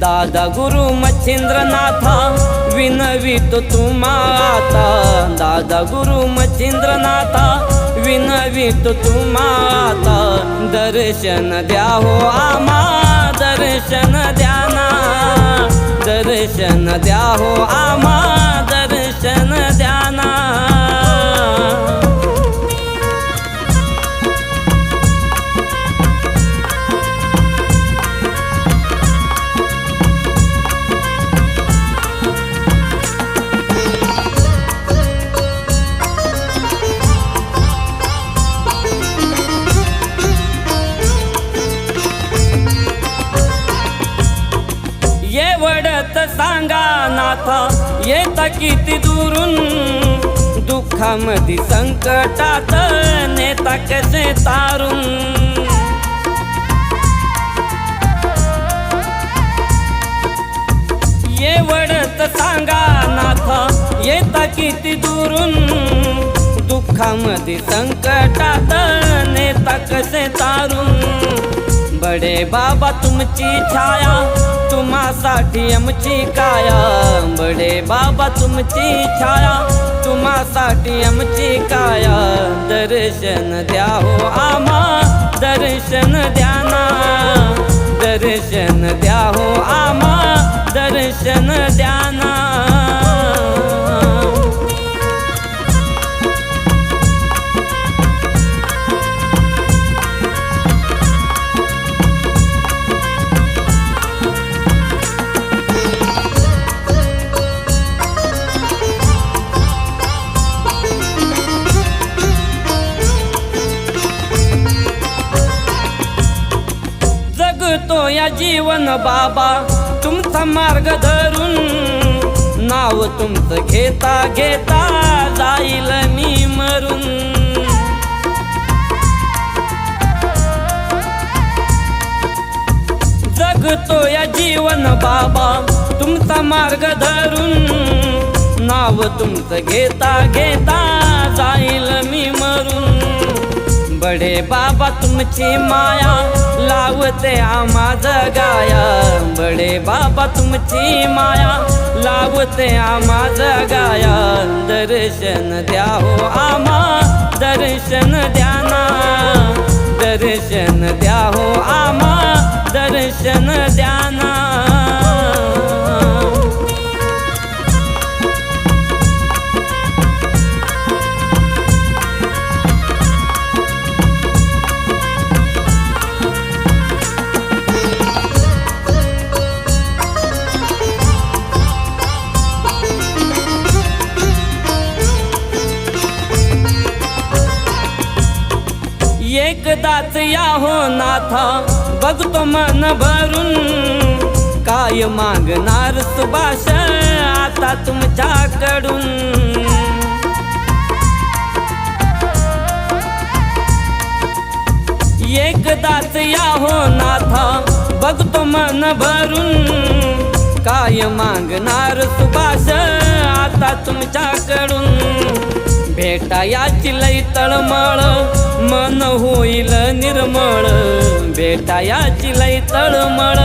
दादा गुरु मच्छिंद्रनाथा विनवितो तुम्हाता. दादा गुरु मच्छिंद्रनाथा विनवितो तुम्हाता. दर्शन द्या हो आमा दर्शन द्याना दर्शन द्या हो आमा सांगा येता किती दुरून दुःखामध्ये संकटात नेता कसे तारून? ये वडत सांगा नाथा येता किती दुरून दुःखामध्ये संकटात नेता कसे तारून? बडे बाबा तुमची छाया तुम्हासाठी आमची काया. बडे बाबा तुमची छाया. तुम्हासाठी आमची काया. दर्शन द्या हो आम्हा. दर्शन द्या ना. दर्शन द्या हो आम्हा. दर्शन द्या ना. या जीवन बाबा तुमचा मार्ग धरून नाव तुमचं घेता घेता जाईल मी मरून. जगतो या जीवन बाबा तुमचा मार्ग धरून नाव तुमचं घेता घेता जाईल बडे बाबा तुमची माया लावते आम्हा जगाया बडे बाबा तुमची माया लावते आम्हा जगाया दर्शन द्या हो आमा दर्शन द्याना दर्शन द्या हो आमा दर्शन द्याना एकदाच या हो नाथा. बघतो मन भरून काय मागणार सुभाष आता तुमच्याकडून. एकदाच या हो नाथा. बघतो मन भरून काय मागणार सुभाष आता तुमच्याकडून. भेटायाची लई तळमळ मन होईल निर्मळ. भेटायाची लई तळमळ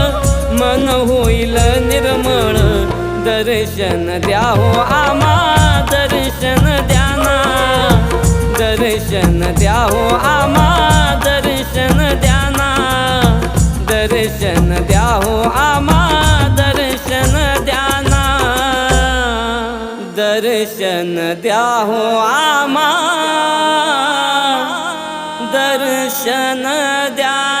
मन होईल निर्मळ. दर्शन द्या हो आमा दर्शन द्याना दर्शन द्या हो आमा दर्शन द्या हो आमा दर्शन द्या.